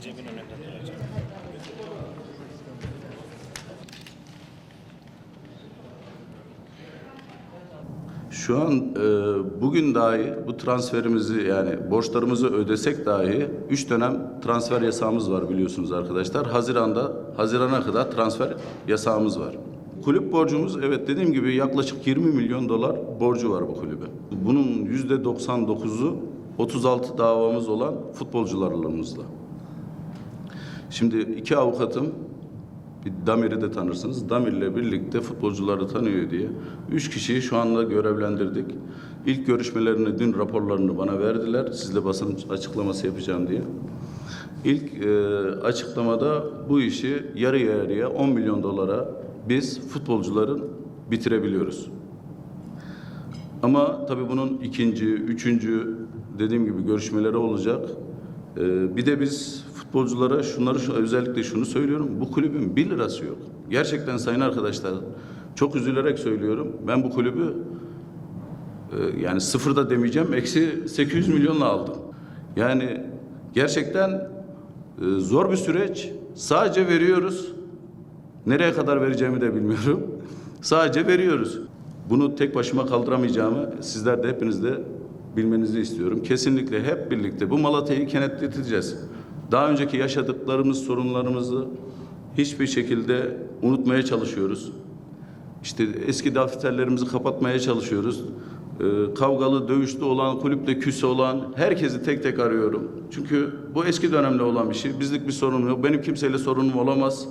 Recep'in önünde duracak. Şu an e, bugün dahi bu transferimizi yani borçlarımızı ödesek dahi 3 dönem transfer yasağımız var biliyorsunuz arkadaşlar. Haziranda Hazirana kadar transfer yasağımız var. Kulüp borcumuz evet dediğim gibi yaklaşık 20 milyon dolar borcu var bu kulübe. Bunun yüzde 99'u 36 davamız olan futbolcularımızla. Şimdi iki avukatım bir Damir'i de tanırsınız. Damir'le birlikte futbolcuları tanıyor diye. Üç kişiyi şu anda görevlendirdik. İlk görüşmelerini, dün raporlarını bana verdiler. Sizle basın açıklaması yapacağım diye. İlk e, açıklamada bu işi yarı yarıya 10 milyon dolara biz futbolcuların bitirebiliyoruz. Ama tabii bunun ikinci, üçüncü dediğim gibi görüşmeleri olacak. Ee, bir de biz futbolculara şunları şu- özellikle şunu söylüyorum. Bu kulübün bir lirası yok. Gerçekten sayın arkadaşlar çok üzülerek söylüyorum. Ben bu kulübü e, yani sıfırda demeyeceğim eksi 800 milyonla aldım. Yani gerçekten e, zor bir süreç. Sadece veriyoruz. Nereye kadar vereceğimi de bilmiyorum. Sadece veriyoruz. Bunu tek başıma kaldıramayacağımı sizler de hepiniz de bilmenizi istiyorum. Kesinlikle hep birlikte bu Malatya'yı kenetleteceğiz. Daha önceki yaşadıklarımız, sorunlarımızı hiçbir şekilde unutmaya çalışıyoruz. İşte eski defterlerimizi kapatmaya çalışıyoruz. Ee, kavgalı, dövüşlü olan, kulüpte küs olan herkesi tek tek arıyorum. Çünkü bu eski dönemde olan bir şey. Bizlik bir sorun yok. Benim kimseyle sorunum olamaz.